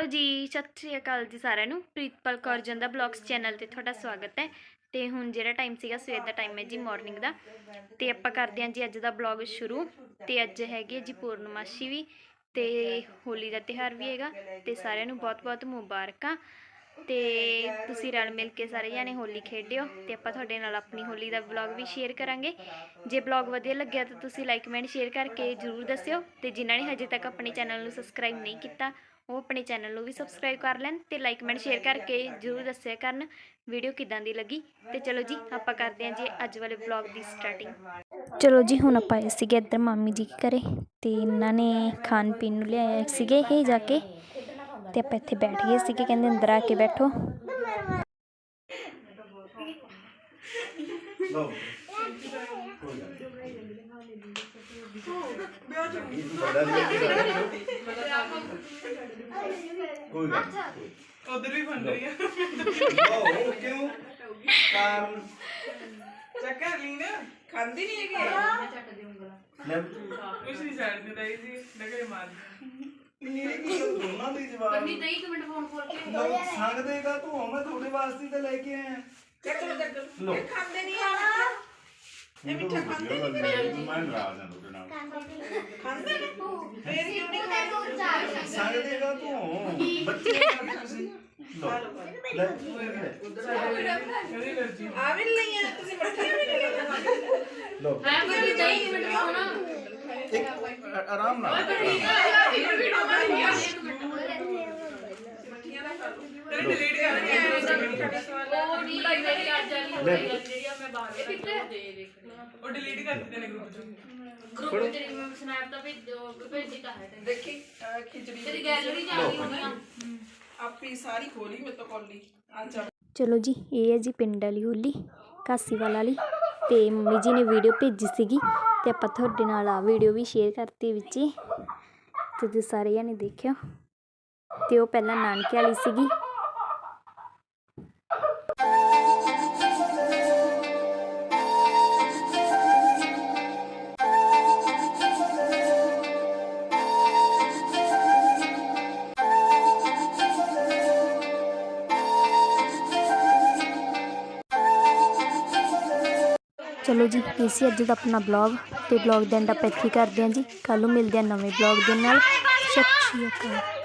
Hello ਜੀ, ਸਤਿ ਸ਼੍ਰੀ ਅਕਾਲ ਜੀ ਸਾਰਿਆਂ ਨੂੰ। ਪ੍ਰੀਤਪਾਲ ਕੌਰ ਜੰਦਾ ਬਲੌਗਸ ਚੈਨਲ ਤੇ ਤੁਹਾਡਾ ਸਵਾਗਤ ਹੈ। ਤੇ ਹੁਣ ਜਿਹੜਾ ਟਾਈਮ ਸੀਗਾ, ਸਵੇਰ ਦਾ ਟਾਈਮ ਹੈ ਜੀ ਮਾਰਨਿੰਗ ਦਾ। ਤੇ ਆਪਾਂ ਕਰਦੇ ਹਾਂ ਜੀ ਅੱਜ ਦਾ ਬਲੌਗ ਸ਼ੁਰੂ। ਤੇ ਅੱਜ ਹੈਗੀ ਹੈ ਜੀ ਪੂਰਨਮਾਸ਼ੀ ਵੀ। ਤੇ ਹੋਲੀ ਦਾ ਤਿਉਹਾਰ ਵੀ ਹੈਗਾ। ਤੇ ਸਾਰਿਆਂ ਨੂੰ ਬਹੁਤ-ਬਹੁਤ ਮੁਬਾਰਕਾਂ। ਤੇ ਤੁਸੀਂ ਰਲ ਮਿਲ ਕੇ ਸਾਰੇ ਜਾਣੇ ਹੋਲੀ ਖੇਡਿਓ। ਤੇ ਆਪਾਂ ਤੁਹਾਡੇ ਨਾਲ ਆਪਣੀ ਹੋਲੀ ਦਾ ਵਲੌਗ ਵੀ ਸ਼ੇਅਰ ਕਰਾਂਗੇ। ਜੇ ਵਲੌਗ ਵਧੀਆ ਲੱਗਿਆ ਤਾਂ ਤੁਸੀਂ ਲਾਈਕ ਕਮੈਂਟ ਸ਼ੇਅਰ ਕਰਕੇ ਜਰੂਰ ਦੱਸਿਓ। ਤੇ ਜਿਨ੍ਹਾਂ ਨੇ ਹਜੇ ਤੱਕ ਆਪਣੇ ਚੈਨਲ ਨੂੰ ਸਬਸਕ੍ਰਾਈਬ ਨਹੀਂ ਕੀਤਾ ਉਹ ਆਪਣੇ ਚੈਨਲ ਨੂੰ ਵੀ ਸਬਸਕ੍ਰਾਈਬ ਕਰ ਲੈਣ ਤੇ ਲਾਈਕ ਕਮੈਂਟ ਸ਼ੇਅਰ ਕਰਕੇ ਜਰੂਰ ਦੱਸਿਆ ਕਰਨ ਵੀਡੀਓ ਕਿਦਾਂ ਦੀ ਲੱਗੀ ਤੇ ਚਲੋ ਜੀ ਆਪਾਂ ਕਰਦੇ ਹਾਂ ਜੀ ਅੱਜ ਵਾਲੇ ਵਲੌਗ ਦੀ ਸਟਾਰਟਿੰਗ ਚਲੋ ਜੀ ਹੁਣ ਆਪਾਂ ਆਏ ਸੀਗੇ ਇੱਧਰ ਮਾਮੀ ਜੀ ਕੇ ਘਰੇ ਤੇ ਇਹਨਾਂ ਨੇ ਖਾਣ ਪੀਣ ਨੂੰ ਲਿਆਇਆ ਸੀਗੇ ਇਹ ਜਾ ਕੇ ਤੇ ਆਪਾਂ ਇੱਥੇ ਬੈਠ ਗਏ ਸੀਗੇ ਕਹਿੰਦੇ ਅੰਦਰ ਆ ਕੇ ਬੈਠੋ। ਲਓ। ਬੜਾ ਲਿਆ ਕੋਈ ਗੱਲ ਨੀ। ਉਧਰ ਵੀ ਬਣ ਰਹੀ ਆ ਲਓ ਕਿਉਂ ਕਾਰਨ ਚੱਕਰ ਲਈ ਨਾ ਖਾਂਦੀ ਨਹੀਂ ਹੈਗੀ ਲੈ ਕੁਛ ਨਹੀਂ ਛੱਡਦੀ ਤਾਈ ਜੀ ਡਗਰੇ ਮਾਰਦੀ ਮੇਰੇ ਕੀ ਦੋਨਾਂ ਦੇ ਜਵਾਬ ਕੰਨੀ ਤੇ ਇੱਕ ਮਿੰਟ ਫੋਨ ਖੋਲ ਕੇ ਸੰਗ ਦੇਗਾ ਤੂੰ ਮੈਂ ਤੁਹਾਡੇ ਵਾਸਤੇ ਤਾਂ ਲੈ ਕੇ ਆਇਆ ਚੱਕਰ ਚੱਕਰ ਲਓ ਇਹ ਖਾਂਦੇ ਨਹੀਂ ਆ ਇਹ ਮਿੱਠਾ ਖਾਂਦੇ ਨਹੀਂ ਮੈਂ ਨਾਰਾਜ਼ ਹਾਂ ਤੁਹਾਡੇ ਨਾਲ ਖਾਂਦੇ ਨੇ ਫੇਰ ਕਿਉਂ ਨਹੀਂ ਖਾਂਦੇ ਲੈ ਇਹਦੀ ਅਲਰਜੀ ਆ ਵੀ ਲਈਆਂ ਤੁਸੀਂ ਮੱਠੀਆਂ ਵੀ ਲਈਆਂ ਲਓ ਇੱਕ ਆ- ਆਰਾਮ ਨਾਲ ਤੇਰੀ ਡਿਲੀਟ ਕਰ ਉਹ ਡਿਲੀਟ ਕਰ ਦਿੱਤੇ ਨੇ ਗਰੁੱਪ ਚੋਂ ਦੇਖੀ ਆਹ ਖਿਚੜੀ ਆਪੀ ਸਾਰੀ ਖੋਲੀ ਮੇਰੇ ਤੋਂ ਕੋਲੀ ਆ ਚੱਲ। ਚਲੋ ਜੀ, ਇਹ ਹੈ ਜੀ ਪਿੰਡ ਵਾਲੀ ਹੋਲੀ ਕਾਸੀਵਾਲ ਵਾਲੀ ਤੇ ਮੰਮੀ ਜੀ ਨੇ ਵੀਡੀਓ ਭੇਜੀ ਸੀਗੀ, ਤੇ ਆਪਾਂ ਤੁਹਾਡੇ ਨਾਲ ਆ ਵੀਡੀਓ ਵੀ ਸ਼ੇਅਰ ਕਰਤੀ ਵਿੱਚ ਤੇ ਤੁਸੀਂ ਸਾਰੇ ਜਣੇ ਦੇਖਿਓ ਤੇ ਉਹ ਪਹਿਲਾਂ ਨਾਨਕੇ ਵਾਲੀ ਸੀਗੀ। ਚਲੋ ਜੀ, ਇਹ ਸੀ ਅੱਜ ਦਾ ਆਪਣਾ ਬਲੌਗ ਤੇ ਬਲੌਗ ਦਾ ਐਂਡ ਆਪਾਂ ਇੱਥੇ ਕਰਦੇ ਹਾਂ ਜੀ। ਕੱਲ ਨੂੰ ਮਿਲਦੇ ਹਾਂ ਨਵੇਂ ਬਲੌਗ ਦੇ ਨਾਲ। ਸਤਿ ਸ਼੍ਰੀ ਅਕਾਲ।